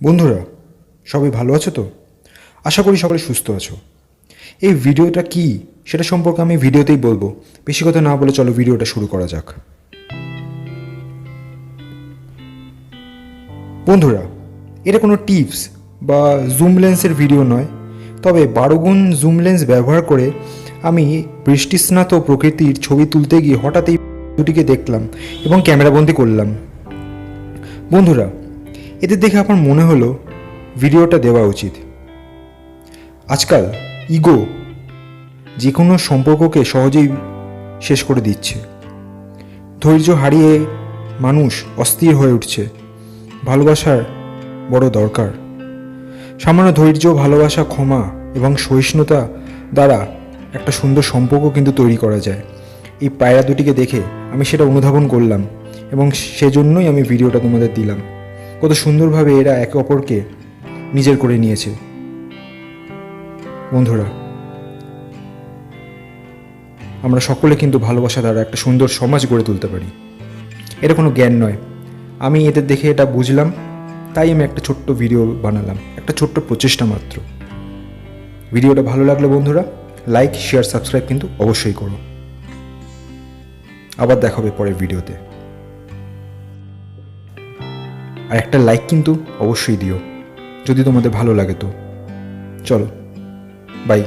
বন্ধুরা, সবাই ভালো আছো তো? আশা করি সকলে সুস্থ আছো। এই ভিডিওটা কি, সেটা সম্পর্কে আমি ভিডিওতেই বলব। বেশি কথা না বলে চলো ভিডিওটা শুরু করা যাক। বন্ধুরা, এটা কোনো টিপস বা জুম লেন্সের ভিডিও নয়। তবে বারো গুণ জুম লেন্স ব্যবহার করে আমি বৃষ্টিস্নাত প্রকৃতির ছবি তুলতে গিয়ে হঠাৎ এই দুটিকে দেখলাম এবং ক্যামেরাবন্দি করলাম। বন্ধুরা এদের দেখে আমার মনে হলো ভিডিওটা দেওয়া উচিত। আজকাল ইগো যে কোনো সম্পর্ককে সহজেই শেষ করে দিচ্ছে। ধৈর্য হারিয়ে মানুষ অস্থির হয়ে উঠছে। ভালোবাসার বড় দরকার। সামান্য ধৈর্য, ভালোবাসা, ক্ষমা এবং সহিষ্ণুতা দ্বারা একটা সুন্দর সম্পর্ক কিন্তু তৈরি করা যায়। এই পায়রা দুটিকে দেখে আমি সেটা অনুধাবন করলাম এবং সেজন্যই আমি ভিডিওটা তোমাদের দিলাম। কত সুন্দরভাবে এরা একে অপরকে নিজের করে নিয়েছে। বন্ধুরা, আমরা সকলে কিন্তু ভালোবাসা দ্বারা একটা সুন্দর সমাজ গড়ে তুলতে পারি। এটা কোনো জ্ঞান নয়। আমি এদের দেখে এটা বুঝলাম, তাই আমি একটা ছোট্ট ভিডিও বানালাম, একটা ছোট্ট প্রচেষ্টা মাত্র। ভিডিওটা ভালো লাগলে বন্ধুরা, লাইক, শেয়ার, সাবস্ক্রাইব কিন্তু অবশ্যই করো। আবার দেখা হবে পরের ভিডিওতে। আর একটা লাইক কিন্তু অবশ্যই দিও। যদি তোমাদের ভালো লাগে তো। চলো বাই